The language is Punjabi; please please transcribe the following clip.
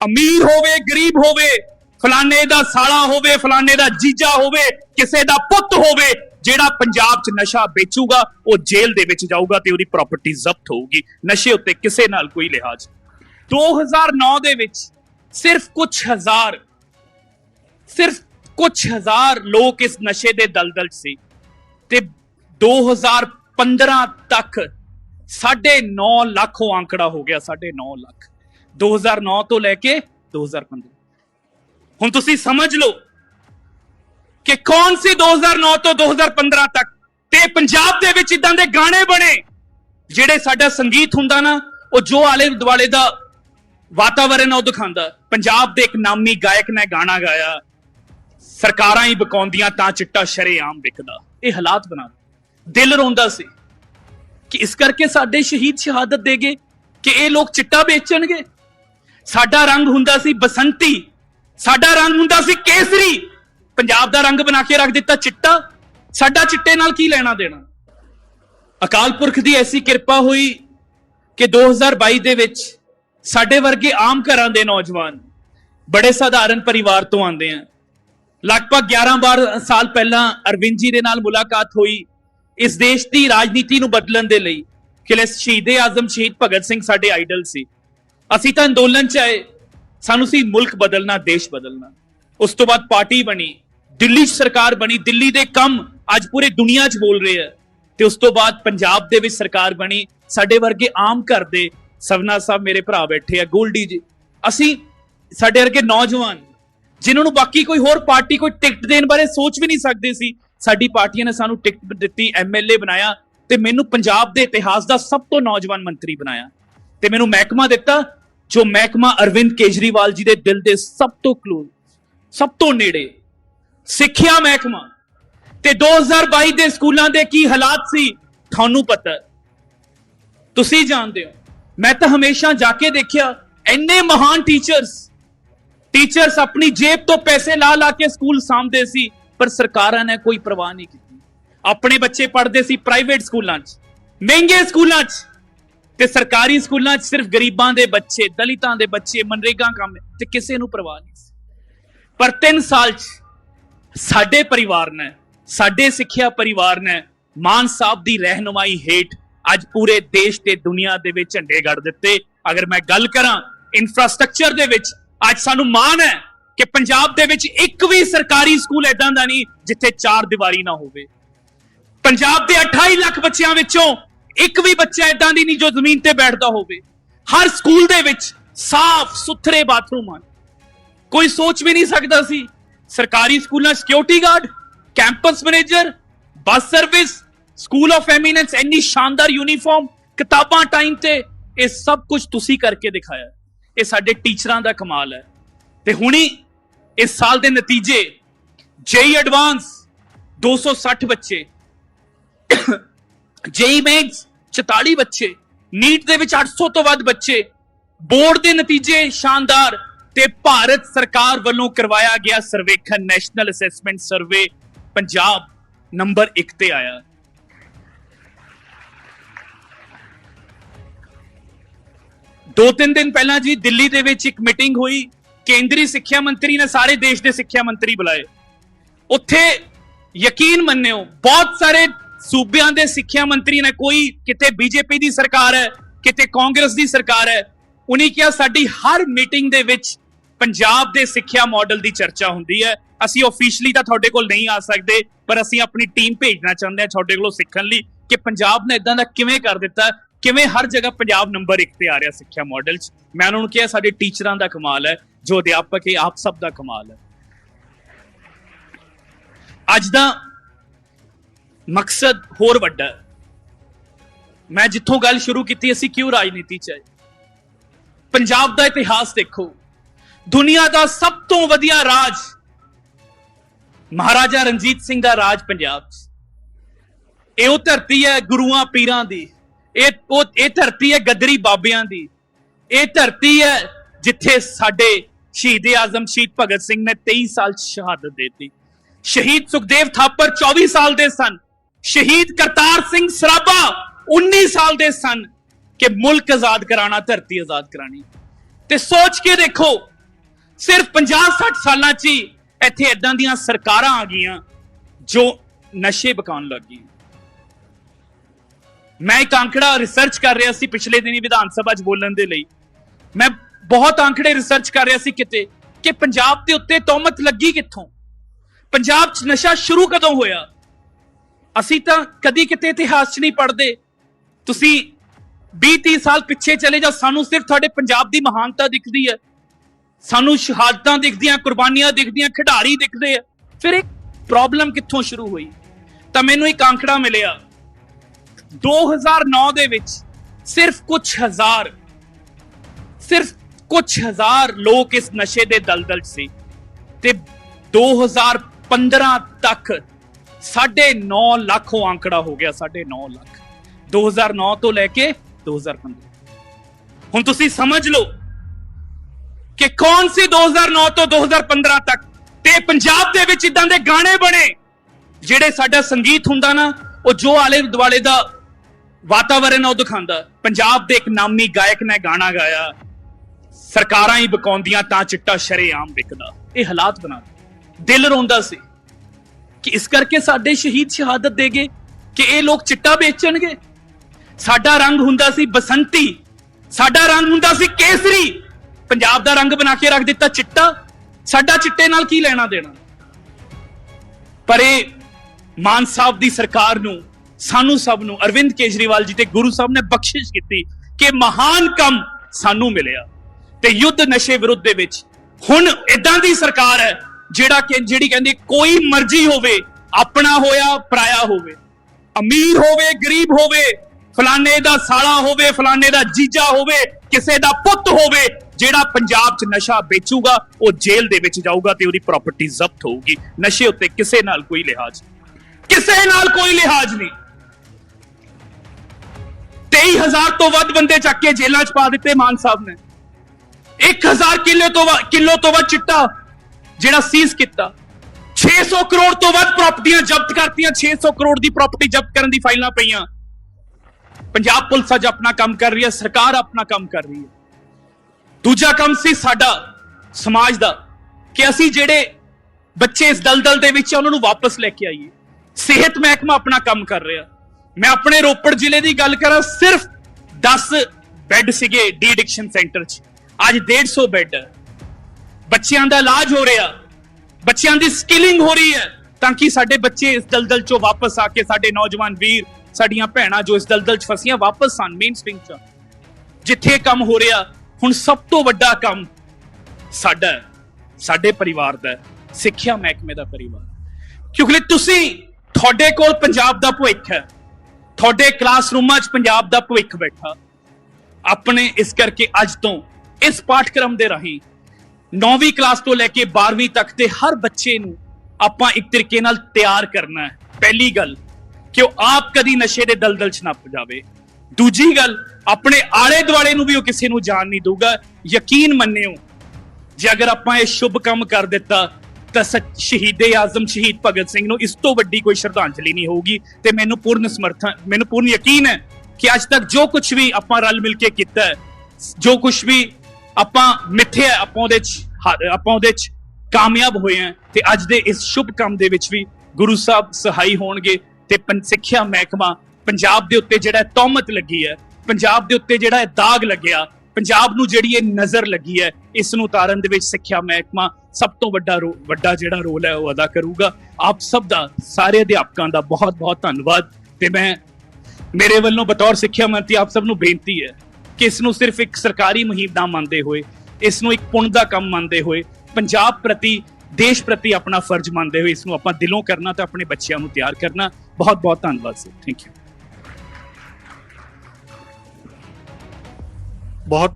ਅਮੀਰ ਹੋਵੇ, ਗਰੀਬ ਹੋਵੇ, ਫਲਾਣੇ ਦਾ ਸਾਲਾ ਹੋਵੇ, ਫਲਾਣੇ ਦਾ ਜੀਜਾ ਹੋਵੇ, ਕਿਸੇ ਦਾ ਪੁੱਤ ਹੋਵੇ, ਜਿਹੜਾ ਪੰਜਾਬ 'ਚ ਨਸ਼ਾ ਵੇਚੂਗਾ, ਉਹ ਜੇਲ੍ਹ ਦੇ ਵਿੱਚ ਜਾਊਗਾ ਤੇ ਉਹਦੀ ਪ੍ਰਾਪਰਟੀ ਜ਼ਬਤ ਹੋਊਗੀ। ਨਸ਼ੇ ਉੱਤੇ ਕਿਸੇ ਨਾਲ ਕੋਈ ਲਿਹਾਜ਼ 2009 ਦੇ ਵਿੱਚ ਸਿਰਫ ਕੁਝ ਹਜ਼ਾਰ, ਸਿਰਫ ਕੁਝ ਹਜ਼ਾਰ ਲੋਕ ਇਸ ਨਸ਼ੇ ਦੇ ਦਲਦਲ 'ਚ ਸੀ ਤੇ 2015 ਤੱਕ 9.5 ਲੱਖ ਉਹ ਆંકੜਾ ਹੋ ਗਿਆ 9.5 ਲੱਖ। 2009 ਤੋਂ ਲੈ ਕੇ 2015 ਹੁਣ ਤੁਸੀਂ ਸਮਝ ਲਓ ਕਿ ਕੌਣ ਸੀ 2009 ਤੋਂ 2015 ਤੱਕ? ਤੇ ਪੰਜਾਬ ਦੇ ਵਿੱਚ ਇਦਾਂ ਦੇ ਗਾਣੇ ਬਣੇ ਜਿਹੜੇ ਸਾਡਾ ਸੰਗੀਤ ਹੁੰਦਾ ਨਾ, ਉਹ ਜੋ ਆਲੇ ਦੁਆਲੇ ਦਾ ਵਾਤਾਵਰਣ ਉਹ ਦਿਖਾਉਂਦਾ। ਪੰਜਾਬ ਦੇ ਇੱਕ ਨਾਮੀ ਗਾਇਕ ਨੇ ਗਾਣਾ ਗਾਇਆ। ਸਰਕਾਰਾਂ ਹੀ ਬਕਾਉਂਦੀਆਂ ਤਾਂ ਚਿੱਟਾ ਸ਼ਰੇਆਮ ਵਿਕਦਾ। ਇਹ ਹਾਲਾਤ ਬਣਾ ਦਿਲ ਰੋਂਦਾ ਸੀ ਕਿ ਇਸ ਕਰਕੇ ਸਾਡੇ ਸ਼ਹੀਦ ਸ਼ਹਾਦਤ ਦੇ ਗਏ ਕਿ ਇਹ ਲੋਕ ਚਿੱਟਾ ਵੇਚਣਗੇ। ਸਾਡਾ ਰੰਗ ਹੁੰਦਾ ਸੀ ਬਸੰਤੀ, ਸਾਡਾ ਰੰਗ ਹੁੰਦਾ ਸੀ ਕੇਸਰੀ। ਪੰਜਾਬ ਦਾ ਰੰਗ ਬਣਾ ਕੇ ਰੱਖ ਦਿੱਤਾ ਚਿੱਟਾ। ਸਾਡਾ ਚਿੱਟੇ ਨਾਲ ਕੀ ਲੈਣਾ ਦੇਣਾ? ਅਕਾਲ ਪੁਰਖ ਦੀ ਐਸੀ ਕਿਰਪਾ ਹੋਈ ਕਿ 2022 ਦੇ ਵਿੱਚ ਸਾਡੇ ਵਰਗੇ ਆਮ ਘਰਾਂ ਦੇ ਨੌਜਵਾਨ ਬੜੇ ਸਾਧਾਰਨ ਪਰਿਵਾਰ ਤੋਂ ਆਉਂਦੇ ਆ। ਲਗਭਗ 11 ਬਾਰ ਸਾਲ ਪਹਿਲਾਂ ਅਰਵਿੰਦ ਜੀ ਦੇ ਨਾਲ ਮੁਲਾਕਾਤ ਹੋਈ ਇਸ ਦੇਸ਼ ਦੀ ਰਾਜਨੀਤੀ ਨੂੰ ਬਦਲਣ ਦੇ ਲਈ। ਕਿ ਸ਼ਹੀਦੇ ਆਜ਼ਮ ਸ਼ਹੀਦ ਭਗਤ ਸਿੰਘ ਸਾਡੇ ਆਈਡਲ ਸੀ। ਅਸੀਂ ਤਾਂ ਅੰਦੋਲਨ ਚ ਆਏ। ਸਾਨੂੰ ਸੀ ਮੁਲਕ ਬਦਲਣਾ, ਦੇਸ਼ ਬਦਲਣਾ। ਉਸ ਤੋਂ ਬਾਅਦ ਪਾਰਟੀ ਬਣੀ, ਦਿੱਲੀ 'ਚ ਸਰਕਾਰ ਬਣੀ, ਦਿੱਲੀ ਦੇ ਕੰਮ ਅੱਜ ਪੂਰੇ ਦੁਨੀਆ 'ਚ ਬੋਲ ਰਹੇ ਆ। ਤੇ ਉਸ ਤੋਂ ਬਾਅਦ ਪੰਜਾਬ ਦੇ ਵਿੱਚ ਸਰਕਾਰ ਬਣੀ, ਸਾਡੇ ਵਰਗੇ ਆਮ ਘਰ ਦੇ ਸਵਨਾ ਸਾਹਿਬ ਮੇਰੇ ਭਰਾ ਬੈਠੇ ਆ, ਗੋਲਡੀ ਜੀ। ਅਸੀਂ ਸਾਡੇ ਵਰਗੇ ਨੌਜਵਾਨ, ਜਿਨ੍ਹਾਂ ਨੂੰ ਬਾਕੀ ਕੋਈ ਹੋਰ ਪਾਰਟੀ ਕੋਈ ਟਿਕਟ ਦੇਣ ਬਾਰੇ ਸੋਚ ਵੀ ਨਹੀਂ ਸਕਦੇ ਸੀ, ਸਾਡੀ ਪਾਰਟੀਆਂ ਨੇ ਸਾਨੂੰ ਟਿਕਟ ਦਿੱਤੀ ਐਮਐਲਏ ਬਣਾਇਆ ਤੇ ਮੈਨੂੰ ਪੰਜਾਬ ਦੇ ਇਤਿਹਾਸ ਦਾ ਸਭ ਤੋਂ ਨੌਜਵਾਨ ਮੰਤਰੀ ਬਣਾਇਆ। ਤੇ ਮੈਨੂੰ ਮਹਿਕਮਾ ਦਿੱਤਾ ਜੋ ਮਹਿਕਮਾ ਅਰਵਿੰਦ ਕੇਜਰੀਵਾਲ ਜੀ ਦੇ ਦਿਲ ਦੇ ਸਭ ਤੋਂ ਕਲੋਜ਼ ਸਭ ਤੋਂ ਨੇੜੇ ਸਿੱਖਿਆ ਮਹਿਕਮਾ ਤੇ 2022 ਦੇ ਸਕੂਲਾਂ ਦੇ ਕੀ ਹਾਲਾਤ ਸੀ, ਤੁਹਾਨੂੰ ਪਤਾ ਤੁਸੀਂ ਜਾਣਦੇ ਹੋ। ਮੈਂ ਤਾਂ ਹਮੇਸ਼ਾ ਜਾ ਕੇ ਦੇਖਿਆ, ਇੰਨੇ ਮਹਾਨ ਟੀਚਰਸ ਟੀਚਰਸ ਆਪਣੀ ਜੇਬ ਤੋਂ ਪੈਸੇ ਲਾ ਲਾ ਕੇ ਸਕੂਲ ਸਾਂਭਦੇ ਸੀ, ਪਰ ਸਰਕਾਰਾਂ ਨੇ ਕੋਈ ਪਰਵਾਹ ਨਹੀਂ ਕੀਤੀ। ਆਪਣੇ ਬੱਚੇ ਪੜ੍ਹਦੇ ਸੀ ਪ੍ਰਾਈਵੇਟ ਸਕੂਲਾਂ 'ਚ, ਮਹਿੰਗੇ ਸਕੂਲਾਂ 'ਚ। ਤੇ ਸਰਕਾਰੀ ਸਕੂਲਾਂ 'ਚ ਸਿਰਫ ਗਰੀਬਾਂ ਦੇ ਬੱਚੇ, ਦਲਿਤਾਂ ਦੇ ਬੱਚੇ, ਮਨਰੇਗਾ ਕੰਮ ਤੇ ਕਿਸੇ ਨੂੰ ਪਰਵਾਹ ਨਹੀਂ ਸੀ। ਪਰ 3 ਸਾਲ 'ਚ ਸਾਡੇ ਪਰਿਵਾਰ ਨੇ, ਸਾਡੇ ਸਿੱਖਿਆ ਪਰਿਵਾਰ ਨੇ ਮਾਨ ਸਾਹਿਬ ਦੀ ਰਹਿਨੁਮਾਈ ਹੇਠ ਅੱਜ ਪੂਰੇ ਦੇਸ਼ ਤੇ ਦੁਨੀਆ ਦੇ ਵਿੱਚ ਝੰਡੇ ਗੱਡ ਦਿੱਤੇ। ਅਗਰ ਮੈਂ ਗੱਲ ਕਰਾਂ ਇਨਫਰਾਸਟ੍ਰਕਚਰ ਦੇ ਵਿੱਚ, ਅੱਜ ਸਾਨੂੰ ਮਾਣ ਹੈ ਕਿ ਪੰਜਾਬ ਦੇ ਵਿੱਚ ਇੱਕ ਵੀ ਸਰਕਾਰੀ ਸਕੂਲ ਐਦਾਂ ਦਾ ਨਹੀਂ ਜਿੱਥੇ ਚਾਰ ਦੀਵਾਰੀ ਨਾ ਹੋਵੇ। ਪੰਜਾਬ ਦੇ 28 ਲੱਖ ਬੱਚਿਆਂ ਵਿੱਚੋਂ ਇੱਕ ਵੀ ਬੱਚਾ ਐਦਾਂ ਦੀ ਨਹੀਂ ਜੋ ਜ਼ਮੀਨ ਤੇ ਬੈਠਦਾ ਹੋਵੇ। ਹਰ ਸਕੂਲ ਦੇ ਵਿੱਚ ਸਾਫ਼, ਸੁਥਰੇ ਬਾਥਰੂਮ ਹਨ। ਕੋਈ ਸੋਚ ਵੀ ਨਹੀਂ ਸਕਦਾ ਸੀ, ਸਰਕਾਰੀ ਸਕੂਲਾਂ security guard campus manager bus service school of eminence ਇੰਨੀ ਸ਼ਾਨਦਾਰ ਯੂਨੀਫਾਰਮ ਕਿਤਾਬਾਂ ਟਾਈਮ ਤੇ, ਇਹ ਸਭ ਕੁਝ ਤੁਸੀਂ ਕਰਕੇ ਦਿਖਾਇਆ। ਇਹ ਸਾਡੇ ਟੀਚਰਾਂ ਦਾ ਕਮਾਲ ਹੈ। ਤੇ ਹੁਣੀ ਇਸ ਸਾਲ ਦੇ ਨਤੀਜੇ ਜੇਈ ਐਡਵਾਂਸ 260 ਬੱਚੇ। ਜੇਈ ਮੈਗਸ 44 ਬੱਚੇ, ਨੀਟ ਦੇ ਵਿੱਚ 800 ਤੋਂ ਵੱਧ ਬੱਚੇ, ਬੋਰਡ ਦੇ ਨਤੀਜੇ ਸ਼ਾਨਦਾਰ ਤੇ ਭਾਰਤ ਸਰਕਾਰ ਵੱਲੋਂ ਕਰਵਾਇਆ ਗਿਆ ਸਰਵੇਖਣ national assessment survey, Punjab number 1 ਤੇ ਆਇਆ। ਦੋ ਤਿੰਨ ਦਿਨ ਪਹਿਲਾਂ ਜੀ ਦਿੱਲੀ ਦੇ ਵਿੱਚ ਇੱਕ ਮੀਟਿੰਗ ਹੋਈ, ਕੇਂਦਰੀ ਸਿੱਖਿਆ ਮੰਤਰੀ ਨੇ ਸਾਰੇ ਦੇਸ਼ ਦੇ ਸਿੱਖਿਆ ਮੰਤਰੀ ਬੁਲਾਏ। ਉੱਥੇ ਯਕੀਨ ਮੰਨਿਓ, ਬਹੁਤ ਸਾਰੇ ਸੂਬਿਆਂ ਦੇ ਸਿੱਖਿਆ ਮੰਤਰੀ ਨੇ ਕੋਈ, ਕਿਤੇ ਬੀਜੇਪੀ ਦੀ ਸਰਕਾਰ ਹੈ, ਕਿਤੇ ਕਾਂਗਰਸ ਦੀ ਸਰਕਾਰ ਹੈ, ਉਹਨੇ ਕਿਹਾ ਸਾਡੀ ਹਰ ਮੀਟਿੰਗ ਦੇ ਵਿੱਚ ਪੰਜਾਬ ਦੇ ਸਿੱਖਿਆ ਮਾਡਲ ਦੀ ਚਰਚਾ ਹੁੰਦੀ ਹੈ। ਅਸੀਂ ਆਫੀਸ਼ੀਅਲੀ ਤਾਂ ਤੁਹਾਡੇ ਕੋਲ ਨਹੀਂ ਆ ਸਕਦੇ, ਪਰ ਅਸੀਂ ਆਪਣੀ ਟੀਮ ਭੇਜਣਾ ਚਾਹੁੰਦੇ ਹਾਂ ਤੁਹਾਡੇ ਕੋਲੋਂ ਸਿੱਖਣ ਲਈ ਕਿ ਪੰਜਾਬ ਨੇ ਇਦਾਂ ਦਾ ਕਿਵੇਂ ਕਰ ਦਿੱਤਾ, ਕਿਵੇਂ ਹਰ ਜਗ੍ਹਾ ਪੰਜਾਬ ਨੰਬਰ 1 ਤੇ ਆ ਰਿਹਾ ਸਿੱਖਿਆ ਮਾਡਲ 'ਚ। ਮੈਂ ਉਹਨਾਂ ਨੂੰ ਕਿਹਾ, ਸਾਡੇ ਟੀਚਰਾਂ ਦਾ ਕਮਾਲ ਹੈ, ਜੋ ਅਧਿਆਪਕ ਹੈ, ਆਪ ਸਭ ਦਾ ਕਮਾਲ ਹੈ। ਅੱਜ ਦਾ ਮਕਸਦ ਹੋਰ ਵੱਡਾ ਹੈ। ਮੈਂ ਜਿੱਥੋਂ ਗੱਲ ਸ਼ੁਰੂ ਕੀਤੀ, ਅਸੀਂ ਕਿਉਂ ਰਾਜਨੀਤੀ ਚ ਆਏ? ਪੰਜਾਬ ਦਾ ਇਤਿਹਾਸ ਦੇਖੋ। ਦੁਨੀਆ ਦਾ ਸਭ ਤੋਂ ਵਧੀਆ ਰਾਜ ਮਹਾਰਾਜਾ ਰਣਜੀਤ ਸਿੰਘ ਦਾ ਰਾਜ ਪੰਜਾਬ 'ਚ। ਇਹ ਉਹ ਧਰਤੀ ਹੈ ਗੁਰੂਆਂ ਪੀਰਾਂ ਦੀ। ਇਹ ਉਹ, ਇਹ ਧਰਤੀ ਹੈ ਗੱਦਰੀ ਬਾਬਿਆਂ ਦੀ। ਇਹ ਧਰਤੀ ਹੈ ਜਿੱਥੇ ਸਾਡੇ ਸ਼ਹੀਦ ਆਜ਼ਮ, ਸ਼ਹੀਦ ਭਗਤ ਸਿੰਘ ਨੇ 23 ਸਾਲ ਸ਼ਹਾਦਤ ਦੇ ਦਿੱਤੀ। ਸ਼ਹੀਦ ਸੁਖਦੇਵ ਥਾਪਰ 24 ਸਾਲ ਦੇ ਸਨ। ਸ਼ਹੀਦ ਕਰਤਾਰ ਸਿੰਘ ਸਰਾਭਾ 19 ਸਾਲ ਦੇ ਸਨ ਕਿ ਮੁਲਕ ਆਜ਼ਾਦ ਕਰਾਣਾ, ਧਰਤੀ ਆਜ਼ਾਦ ਕਰਾਣੀ। ਤੇ ਸੋਚ ਕੇ ਦੇਖੋ, ਸਿਰਫ 50-60 ਸਾਲਾਂ 'ਚ ਹੀ ਇੱਥੇ ਇਦਾਂ ਦੀਆਂ ਸਰਕਾਰਾਂ ਆ ਗਈਆਂ ਜੋ ਨਸ਼ੇ ਬਕਾਉਣ ਲੱਗ ਗਈਆਂ। ਮੈਂ ਇੱਕ ਅੰਕੜਾ ਰਿਸਰਚ ਕਰ ਰਿਹਾ ਸੀ ਪਿਛਲੇ ਦਿਨੀ ਵਿਧਾਨ ਸਭਾ 'ਚ ਬੋਲਣ ਦੇ ਲਈ। ਮੈਂ ਬਹੁਤ ਅੰਕੜੇ ਰਿਸਰਚ ਕਰ ਰਿਹਾ ਸੀ ਕਿਤੇ ਕਿ ਪੰਜਾਬ ਦੇ ਉੱਤੇ ਤੌਮਤ ਲੱਗੀ ਕਿੱਥੋਂ? ਪੰਜਾਬ 'ਚ ਨਸ਼ਾ ਸ਼ੁਰੂ ਕਦੋਂ ਹੋਇਆ? ਅਸੀਂ ਤਾਂ ਕਦੀ ਕਿਤੇ ਇਤਿਹਾਸ 'ਚ ਨਹੀਂ ਪੜ੍ਹਦੇ। ਤੁਸੀਂ 20 30 ਸਾਲ ਪਿੱਛੇ ਚਲੇ ਜਾਓ, ਸਾਨੂੰ ਸਿਰਫ ਤੁਹਾਡੇ ਪੰਜਾਬ ਦੀ ਮਹਾਨਤਾ ਦਿਖਦੀ ਹੈ। ਸਾਨੂੰ ਸ਼ਹਾਦਤਾਂ ਦਿਖਦੀਆਂ, ਕੁਰਬਾਨੀਆਂ ਦਿਖਦੀਆਂ, ਖਿਡਾਰੀ ਦਿਖਦੇ ਆ। ਫਿਰ ਇਹ ਪ੍ਰੋਬਲਮ ਕਿੱਥੋਂ ਸ਼ੁਰੂ ਹੋਈ? ਤਾਂ ਮੈਨੂੰ ਇੱਕ ਅੰਕੜਾ ਮਿਲਿਆ। 2009 ਦੇ ਵਿੱਚ ਸਿਰਫ ਕੁਝ ਹਜ਼ਾਰ, ਸਿਰਫ ਕੁਝ ਹਜ਼ਾਰ ਲੋਕ ਇਸ ਨਸ਼ੇ ਦੇ ਦਲਦਲ 'ਚ ਸੀ। ਤੇ 2015 ਤੱਕ 9.5 ਲੱਖ ਉਹ ਅੰਕੜਾ ਹੋ ਗਿਆ 9.5 ਲੱਖ। 2009 ਤੋਂ ਲੈ ਕੇ 2015 ਹੁਣ ਤੁਸੀਂ ਸਮਝ ਲਓ ਕਿ ਕੌਣ ਸੀ 2009 ਤੋਂ 2015 ਤੱਕ? ਤੇ ਪੰਜਾਬ ਦੇ ਵਿੱਚ ਇਦਾਂ ਦੇ ਗਾਣੇ ਬਣੇ, ਜਿਹੜੇ ਸਾਡਾ ਸੰਗੀਤ ਹੁੰਦਾ ਨਾ, ਉਹ ਜੋ ਆਲੇ ਦੁਆਲੇ ਦਾ ਵਾਤਾਵਰਣ ਉਹ ਦਿਖਾਉਂਦਾ। ਪੰਜਾਬ ਦੇ ਇੱਕ ਨਾਮੀ ਗਾਇਕ ਨੇ ਗਾਣਾ ਗਾਇਆ। ਸਰਕਾਰਾਂ ਹੀ ਬਕਾਉਂਦੀਆਂ, ਤਾਂ ਚਿੱਟਾ ਸ਼ਰੇਆਮ ਵਿਕਦਾ। ਇਹ ਹਾਲਾਤ ਬਣਾ ਦਿੱਤੇ। ਦਿਲ ਰੋਂਦਾ ਸੀ। ਕਿ ਇਸ ਕਰਕੇ ਸਾਡੇ ਸ਼ਹੀਦ ਸ਼ਹਾਦਤ ਦੇ ਗਏ ਕਿ ਇਹ ਲੋਕ ਚਿੱਟਾ ਵੇਚਣਗੇ। ਸਾਡਾ ਰੰਗ ਹੁੰਦਾ ਸੀ ਬਸੰਤੀ, ਸਾਡਾ ਰੰਗ ਹੁੰਦਾ ਸੀ ਕੇਸਰੀ। ਪੰਜਾਬ ਦਾ ਰੰਗ ਬਣਾ ਕੇ ਰੱਖ ਦਿੱਤਾ ਚਿੱਟਾ। ਸਾਡਾ ਚਿੱਟੇ ਨਾਲ ਕੀ ਲੈਣਾ ਦੇਣਾ? ਪਰ ਇਹ ਮਾਨ ਸਾਹਿਬ ਦੀ ਸਰਕਾਰ ਨੂੰ, ਸਾਨੂੰ ਸਭ ਨੂੰ, ਅਰਵਿੰਦ ਕੇਜਰੀਵਾਲ ਜੀ ਤੇ ਗੁਰੂ ਸਾਹਿਬ ਨੇ ਬਖਸ਼ਿਸ਼ ਕੀਤੀ ਕਿ ਮਹਾਨ ਕੰਮ ਸਾਨੂੰ ਮਿਲਿਆ। ਤੇ ਯੁੱਧ ਨਸ਼ੇ ਵਿਰੁੱਧ ਦੇ ਵਿੱਚ ਹੁਣ ਇਦਾਂ ਦੀ ਸਰਕਾਰ ਹੈ ਜਿਹੜਾ ਕਿ ਜਿਹੜੀ ਕਹਿੰਦੀ ਕੋਈ ਮਰਜ਼ੀ ਹੋਵੇ, ਆਪਣਾ ਹੋਇਆ, ਪਰਾਇਆ ਹੋਵੇ। ਅਮੀਰ ਹੋਵੇ, ਗਰੀਬ ਹੋਵੇ, ਫਲਾਣੇ ਦਾ ਸਾਲਾ ਹੋਵੇ, ਫਲਾਣੇ ਦਾ ਜੀਜਾ ਹੋਵੇ, ਕਿਸੇ ਦਾ ਪੁੱਤ ਹੋਵੇ, ਜਿਹੜਾ ਪੰਜਾਬ 'ਚ ਨਸ਼ਾ ਵੇਚੂਗਾ, ਉਹ ਜੇਲ੍ਹ ਦੇ ਵਿੱਚ ਜਾਊਗਾ ਤੇ ਉਹਦੀ ਪ੍ਰਾਪਰਟੀ ਜ਼ਬਤ ਹੋਊਗੀ। ਨਸ਼ੇ ਉੱਤੇ ਕਿਸੇ ਨਾਲ ਕੋਈ ਲਿਹਾਜ਼ ਨਹੀਂ। ਕਿਸੇ ਨਾਲ ਕੋਈ ਲਿਹਾਜ਼ ਨਹੀਂ। 23000 ਤੋਂ ਵੱਧ ਬੰਦੇ ਚੱਕ ਕੇ ਜੇਲ੍ਹਾਂ 'ਚ ਪਾ ਦਿੱਤੇ ਮਾਨ ਸਾਹਿਬ ਨੇ। 1000 ਕਿਲੋ ਤੋਂ ਵੱਧ ਕਿਲੋ ਤੋਂ ਵੱਧ ਚਿੱਟਾ ਜਿਹੜਾ ਸੀਜ਼ ਕੀਤਾ। 600 ਕਰੋੜ ਤੋਂ ਵੱਧ ਪ੍ਰਾਪਰਟੀਆਂ ਜ਼ਬਤ ਕਰਤੀਆਂ 600 ਕਰੋੜ ਦੀ ਪ੍ਰਾਪਰਟੀ ਜ਼ਬਤ ਕਰਨ ਦੀ ਫਾਈਲਾਂ ਪਈਆਂ। ਪੰਜਾਬ ਪੁਲਿਸ ਅੱਜ ਆਪਣਾ ਕੰਮ ਕਰ ਰਹੀ ਹੈ, ਸਰਕਾਰ ਆਪਣਾ ਕੰਮ ਕਰ ਰਹੀ ਹੈ। ਦੂਜਾ ਕੰਮ ਸੀ ਸਾਡਾ ਸਮਾਜ ਦਾ ਕਿ ਅਸੀਂ ਜਿਹੜੇ ਬੱਚੇ ਇਸ ਦਲਦਲ ਦੇ ਵਿੱਚ ਆ, ਉਹਨਾਂ ਨੂੰ ਵਾਪਸ ਲੈ ਕੇ ਆਈਏ। ਸਿਹਤ ਮਹਿਕਮਾ ਆਪਣਾ ਕੰਮ ਕਰ ਰਿਹਾ। ਮੈਂ ਆਪਣੇ ਰੋਪੜ ਜ਼ਿਲ੍ਹੇ ਦੀ ਗੱਲ ਕਰਾਂ, ਸਿਰਫ 10 ਬੈੱਡ ਸੀਗੇ ਡੀ ਐਡਿਕਸ਼ਨ ਸੈਂਟਰ 'ਚ। ਅੱਜ 150 ਬੈੱਡ ਹੈ। ਬੱਚਿਆਂ ਦਾ ਇਲਾਜ ਹੋ ਰਿਹਾ, ਬੱਚਿਆਂ ਦੀ ਸਕਿਲਿੰਗ ਹੋ ਰਹੀ ਹੈ, ਤਾਂ ਕਿ ਸਾਡੇ ਬੱਚੇ ਇਸ ਦਲਦਲ 'ਚੋਂ ਵਾਪਸ ਆ ਕੇ ਸਾਡੇ ਨੌਜਵਾਨ ਵੀਰ, ਸਾਡੀਆਂ ਭੈਣਾਂ ਜੋ ਇਸ ਦਲਦਲ 'ਚ ਫਸੀਆਂ, ਵਾਪਸ ਆਣ ਮੇਨ ਸਟ੍ਰੀਮ 'ਚ? ਜਿੱਥੇ ਕੰਮ ਹੋ ਰਿਹਾ, ਹੁਣ ਸਭ ਤੋਂ ਵੱਡਾ ਕੰਮ ਸਾਡਾ ਸਾਡੇ ਪਰਿਵਾਰ ਦਾ ਸਿੱਖਿਆ ਮਹਿਕਮੇ ਦਾ ਪਰਿਵਾਰ। ਕਿਉਂਕਿ ਤੁਸੀਂ ਤੁਹਾਡੇ ਕੋਲ ਪੰਜਾਬ ਦਾ ਭਵਿੱਖ ਹੈ, ਤੁਹਾਡੇ ਕਲਾਸਰੂਮਾਂ 'ਚ ਪੰਜਾਬ ਦਾ ਭਵਿੱਖ ਬੈਠਾ, ਆਪਣੇ ਇਸ ਕਰਕੇ ਅੱਜ ਤੋਂ ਇਸ ਪਾਠਕ੍ਰਮ ਦੇ ਰਾਹੀਂ 9ਵੀਂ ਕਲਾਸ ਤੋਂ ਲੈ ਕੇ 12ਵੀਂ ਤੱਕ ਦੇ ਹਰ ਬੱਚੇ ਨੂੰ ਆਪਾਂ ਇੱਕ ਤਰੀਕੇ ਨਾਲ ਤਿਆਰ ਕਰਨਾ ਹੈ। ਪਹਿਲੀ ਗੱਲ ਕਿ ਉਹ ਆਪ ਕਦੀ ਨਸ਼ੇ ਦੇ ਦਲਦਲ 'ਚ ਨਾ ਜਾਵੇ। ਦੂਜੀ ਗੱਲ, ਆਪਣੇ ਆਲੇ ਦੁਆਲੇ ਨੂੰ ਵੀ ਉਹ ਕਿਸੇ ਨੂੰ ਜਾਣ ਨਹੀਂ ਦਊਗਾ। ਯਕੀਨ ਮੰਨਿਓ, ਜੇ ਅਗਰ ਆਪਾਂ ਇਹ ਸ਼ੁਭ ਕੰਮ ਕਰ ਦਿੱਤਾ, ਤਾਂ ਸੱਚ- ਸ਼ਹੀਦੇ ਆਜ਼ਮ ਸ਼ਹੀਦ ਭਗਤ ਸਿੰਘ ਨੂੰ ਇਸ ਤੋਂ ਵੱਡੀ ਕੋਈ ਸ਼ਰਧਾਂਜਲੀ ਨਹੀਂ ਹੋਊਗੀ ਤੇ ਮੈਨੂੰ ਪੂਰਨ ਸਮਰਥਨ ਮੈਨੂੰ ਪੂਰਨ ਯਕੀਨ ਹੈ ਕਿ ਅੱਜ ਤੱਕ ਜੋ ਕੁਝ ਵੀ ਆਪਾਂ ਰਲ ਮਿਲ ਕੇ ਕੀਤਾ ਜੋ ਕੁਝ ਵੀ ਆਪਾਂ ਮਿੱਥੇ ਆਪਾਂ ਉਹਦੇ ਚ ਹਾ- ਆਪਾਂ ਉਹਦੇ ਚ ਕਾਮਯਾਬ ਹੋਏ ਹਾਂ ਤੇ ਅੱਜ ਦੇ ਇਸ ਸ਼ੁਭ ਕੰਮ ਦੇ ਵਿੱਚ ਵੀ ਗੁਰੂ ਸਾਹਿਬ ਸਹਾਈ ਹੋਣਗੇ ਤੇ ਪੰ- ਸਿੱਖਿਆ ਮਹਿਕਮਾ ਪੰਜਾਬ ਦੇ ਉੱਤੇ ਜਿਹੜਾ ਤੌਮਤ ਲੱਗੀ ਹੈ, ਪੰਜਾਬ ਦੇ ਉੱਤੇ ਜਿਹੜਾ ਇਹ ਦਾਗ ਲੱਗਿਆ, ਪੰਜਾਬ ਨੂੰ ਜਿਹੜੀ ਇਹ ਨਜ਼ਰ ਲੱਗੀ ਹੈ, ਇਸ ਨੂੰ ਉਤਾਰਨ ਦੇ ਵਿੱਚ ਸਿੱਖਿਆ ਮਹਿਕਮਾ ਸਭ ਤੋਂ ਵੱਡਾ ਰੋ- ਵੱਡਾ ਜਿਹੜਾ ਰੋਲ ਹੈ ਉਹ ਅਦਾ ਕਰੂਗਾ। ਆਪ ਸਭ ਦਾ, ਸਾਰੇ ਅਧਿਆਪਕਾਂ ਦਾ ਬਹੁਤ ਬਹੁਤ ਧੰਨਵਾਦ ਤੇ ਮੈਂ ਮੇਰੇ ਵੱਲੋਂ ਬਤੌਰ ਸਿੱਖਿਆ ਮੰਤਰੀ ਆਪ ਸਭ ਨੂੰ ਬੇਨਤੀ ਹੈ ਕਿ ਇਸ ਨੂੰ ਸਿਰਫ ਇੱਕ ਸਰਕਾਰੀ ਮੁਹਿੰਮ ਨਾ ਮੰਨਦੇ ਹੋਏ, ਇਸ ਨੂੰ ਇੱਕ ਪੁੰਨ ਦਾ ਕੰਮ ਮੰਨਦੇ ਹੋਏ, ਪੰਜਾਬ ਪ੍ਰਤੀ, ਦੇਸ਼ ਪ੍ਰਤੀ ਆਪਣਾ ਫਰਜ਼ ਮੰਨਦੇ ਹੋਏ ਇਸ ਨੂੰ ਆਪਾਂ ਦਿਲੋਂ ਕਰਨਾ ਤੇ ਆਪਣੇ ਬੱਚਿਆਂ ਨੂੰ ਤਿਆਰ ਕਰਨਾ। ਬਹੁਤ ਬਹੁਤ ਧੰਨਵਾਦ ਸਰ। ਥੈਂਕ ਯੂ ਬਹੁਤ